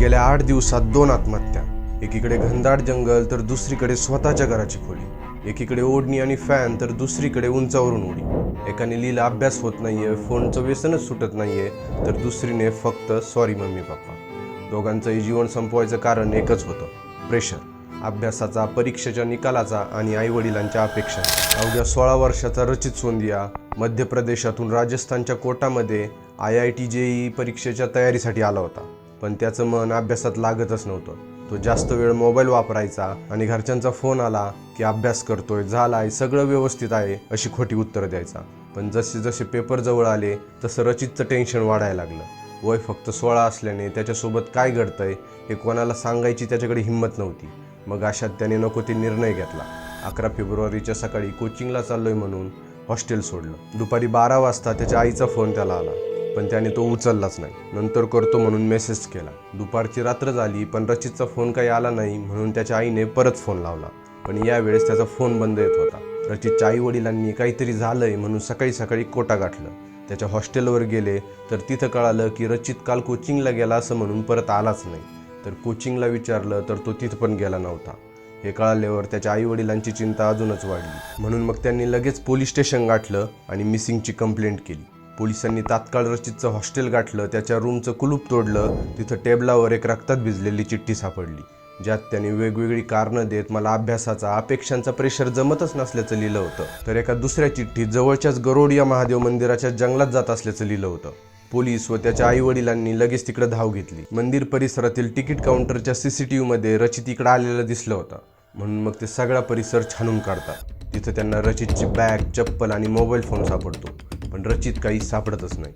गेल्या आठ दिवसात दोन आत्महत्या. एकीकडे घनदाट जंगल तर दुसरीकडे स्वतःच्या घराची खोली. एकीकडे ओढणी आणि फॅन तर दुसरीकडे उंचावरून उडी. एकाने लिहिला अभ्यास होत नाहीये फोनचं व्यसनच सुटत नाहीये. तर दुसरीने फक्त सॉरी मम्मी पप्पा. दोघांचंही जीवन संपवायचं कारण एकच होतं प्रेशर अभ्यासाचा परीक्षेच्या निकालाचा आणि आईवडिलांच्या अपेक्षा. अवघ्या सोळा वर्षाचा रचित सोंदिया मध्य प्रदेशातून राजस्थानच्या कोटामध्ये आय आय टी जेई परीक्षेच्या तयारीसाठी आला होता. पण त्याचं मन अभ्यासात लागतच नव्हतं. तो जास्त वेळ मोबाईल वापरायचा आणि घरच्यांचा फोन आला की अभ्यास करतोय झालाय सगळं व्यवस्थित आहे अशी खोटी उत्तरं द्यायचा. पण जसे जसे पेपर जवळ आले तसं रचितचं टेन्शन वाढायला लागलं. वय फक्त सोळा असल्याने त्याच्यासोबत काय घडतंय हे कोणाला सांगायची त्याच्याकडे हिंमत नव्हती. मग अशात त्याने नको ते निर्णय घेतला. अकरा फेब्रुवारीच्या सकाळी कोचिंगला चाललोय म्हणून हॉस्टेल सोडलं. दुपारी बारा वाजता त्याच्या आईचा फोन त्याला आला. पण त्याने तो उचललाच नाही. नंतर करतो म्हणून मेसेज केला. दुपारची रात्र झाली पण रचितचा फोन काही आला नाही म्हणून त्याच्या आईने परत फोन लावला. पण यावेळेस त्याचा फोन बंद येत होता. रचितच्या आई वडिलांनी काहीतरी झालंय म्हणून सकाळी सकाळी कोटा गाठलं. त्याच्या हॉस्टेलवर गेले तर तिथं कळालं की रचित काल कोचिंगला गेला असं म्हणून परत आलाच नाही. तर कोचिंगला विचारलं तर तो तिथं पण गेला नव्हता. हे कळाल्यावर त्याच्या आई वडिलांची चिंता अजूनच वाढली. म्हणून मग त्यांनी लगेच पोलीस स्टेशन गाठलं आणि मिसिंगची कंप्लेंट केली. पोलिसांनी तात्काळ रचितचं हॉस्टेल गाठलं त्याच्या रूमचं कुलूप तोडलं तिथं टेबलावर एक रक्तात भिजलेली चिठ्ठी सापडली ज्यात त्यांनी वेगवेगळी कारणं देत मला अभ्यासाचा अपेक्षांचा प्रेशर जमतच नसल्याचं लिहिलं होतं. तर एका दुसऱ्या चिठ्ठीत जवळच्याच गरोडिया महादेव मंदिराच्या जंगलात जात असल्याचं लिहिलं होतं. पोलीस व त्याच्या आई वडिलांनी लगेच तिकडे धाव घेतली. मंदिर परिसरातील तिकीट काउंटरच्या सीसीटीव्ही मध्ये रचित इकडे आलेलं दिसलं होतं. म्हणून मग ते सगळा परिसर छानून काढतात. तिथं त्यांना रचितची बॅग चप्पल आणि मोबाईल फोन सापडतो. पण रचित काही सापडतच नाही.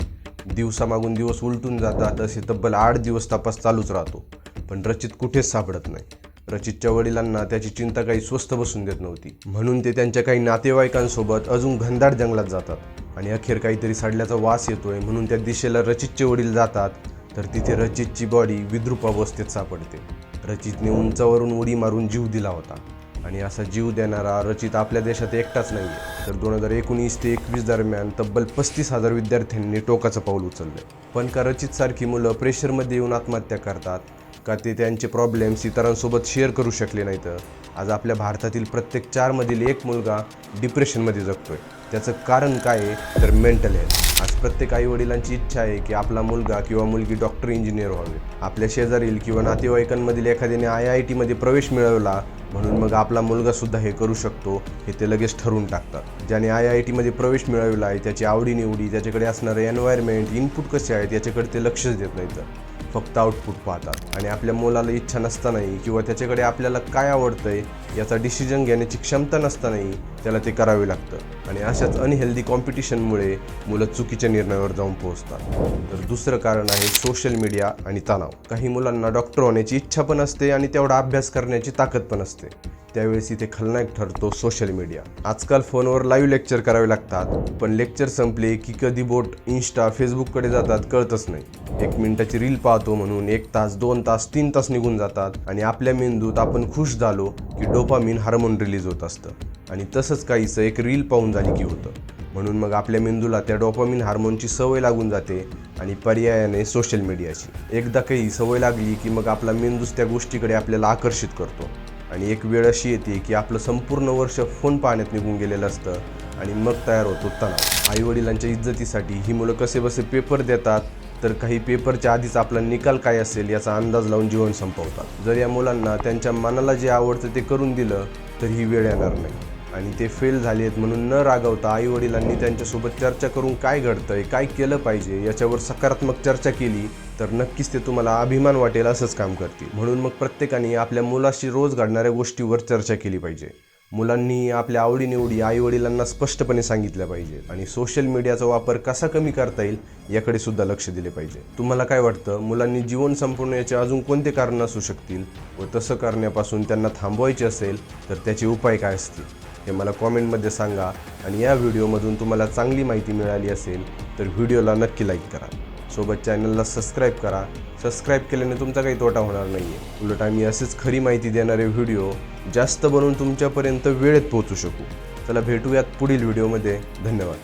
दिवसामागून दिवस उलटून जातात असे तब्बल आठ दिवस तपास चालूच राहतो. पण रचित कुठेच सापडत नाही. रचितच्या वडिलांना त्याची चिंता काही स्वस्त बसून देत नव्हती. म्हणून ते त्यांच्या काही नातेवाईकांसोबत अजून घनदाट जंगलात जातात आणि अखेर काहीतरी सडल्याचा वास येतोय म्हणून त्या दिशेला रचितचे वडील जातात तर तिथे रचितची बॉडी विद्रूप अवस्थेत सापडते. रचितने उंचावरून उडी मारून जीव दिला होता. आणि असा जीव देणारा रचित आपल्या देशात एकटाच नाही आहे तर दोन हजार एकोणीस ते एकवीस दरम्यान तब्बल पस्तीस हजार विद्यार्थ्यांनी टोकाचं पाऊल उचललं पण का रचितसारखी मुलं प्रेशरमध्ये येऊन आत्महत्या करतात? का ते त्यांचे प्रॉब्लेम्स इतरांसोबत शेअर करू शकले नाहीत? आज आपल्या भारतातील प्रत्येक चारमधील एक मुलगा डिप्रेशनमध्ये जगतोय. त्याचं कारण काय आहे तर मेंटल हेल्थ आज प्रत्येक आई वडिलांची इच्छा आहे की आपला मुलगा किंवा मुलगी डॉक्टर इंजिनियर व्हावे. आपल्या शेजारील किंवा नातेवाईकांमधील एखाद्याने आय आय टीमध्ये प्रवेश मिळवला म्हणून मग आपला मुलगा सुद्धा हे करू शकतो हे ते लगेच ठरवून टाकतात. ज्याने आय आय टीमध्ये प्रवेश मिळवला आहे त्याची आवडीनिवडी त्याच्याकडे असणारे एन्व्हायरमेंट इनपुट कसे आहेत याच्याकडे ते लक्षच देत नाहीत. फक्त आउटपुट पाहतात. आणि आपल्या मुलाला इच्छा नसतानाही किंवा त्याच्याकडे आपल्याला काय आवडतंय याचा डिसिजन घेण्याची क्षमता नसतानाही त्याला ते करावे लागतं. आणि अशाच अनहेल्दी कॉम्पिटिशनमुळे मुलं चुकीच्या निर्णयावर जाऊन पोहोचतात. तर दुसरं कारण आहे सोशल मीडिया आणि तणाव. काही मुलांना डॉक्टर होण्याची इच्छा पण असते आणि तेवढा अभ्यास करण्याची ताकद पण असते. त्यावेळेस इथे खलनायक ठरतो सोशल मीडिया आजकाल फोनवर लाईव्ह लेक्चर करावे लागतात. पण लेक्चर संपले की कधी बोट इन्स्टा फेसबुककडे जातात कळतच नाही. एक मिनिटाची रील पाहतो म्हणून एक तास दोन तास तीन तास निघून जातात. आणि आपल्या मेंदूत आपण खुश झालो की डोपामिन हार्मोन रिलीज होत असतं. आणि तसंच काहीचं एक रील पाहून झाली की होतं. म्हणून मग आपल्या मेंदूला त्या डोपामिन हार्मोनची सवय लागून जाते आणि पर्यायाने सोशल मीडियाची एकदा काही सवय लागली की मग आपला मेंदूच त्या गोष्टीकडे आपल्याला आकर्षित करतो. आणि एक वेळ अशी येते की आपलं संपूर्ण वर्ष फोन पाण्यात निघून गेलेलं असतं आणि मग तयार होतो तणाव. आई वडिलांच्या इज्जतीसाठी ही मुलं कसे बसे पेपर देतात तर काही पेपरच्या आधीच आपला निकाल काय असेल याचा अंदाज लावून जीवन संपवतात. जर या मुलांना त्यांच्या मनाला जे आवडतं ते करून दिलं तर ही वेळ येणार नाही. आणि ते फेल झाले आहेत म्हणून न रागवता आई वडिलांनी त्यांच्यासोबत चर्चा करून काय घडतंय काय केलं पाहिजे याच्यावर सकारात्मक चर्चा केली तर नक्कीच ते तुम्हाला अभिमान वाटेल असंच काम करतील. म्हणून मग प्रत्येकाने आपल्या मुलाशी रोज घडणाऱ्या गोष्टीवर चर्चा केली पाहिजे. मुलांनी आपल्या आवडीनिवडी आई वडिलांना स्पष्टपणे सांगितल्या पाहिजे आणि सोशल मीडियाचा वापर कसा कमी करता येईल याकडे सुद्धा लक्ष दिले पाहिजे. तुम्हाला काय वाटतं? मुलांनी जीवन संपवण्याचे अजून कोणते कारण असू शकतील? व तसं करण्यापासून त्यांना थांबवायचे असेल तर त्याचे उपाय काय असतील? हे मला कॉमेंटमध्ये सांगा आणि या व्हिडिओमधून तुम्हाला चांगली माहिती मिळाली असेल तर व्हिडिओला नक्की लाईक करा. सोबत चॅनलला सबस्क्राईब करा. सबस्क्राईब केल्याने तुमचा काही तोटा होणार नाही आहे उलट आम्ही असेच खरी माहिती देणारे व्हिडिओ जास्त बनवून तुमच्यापर्यंत वेळेत पोहोचू शकू. चला भेटूयात पुढील व्हिडिओमध्ये धन्यवाद.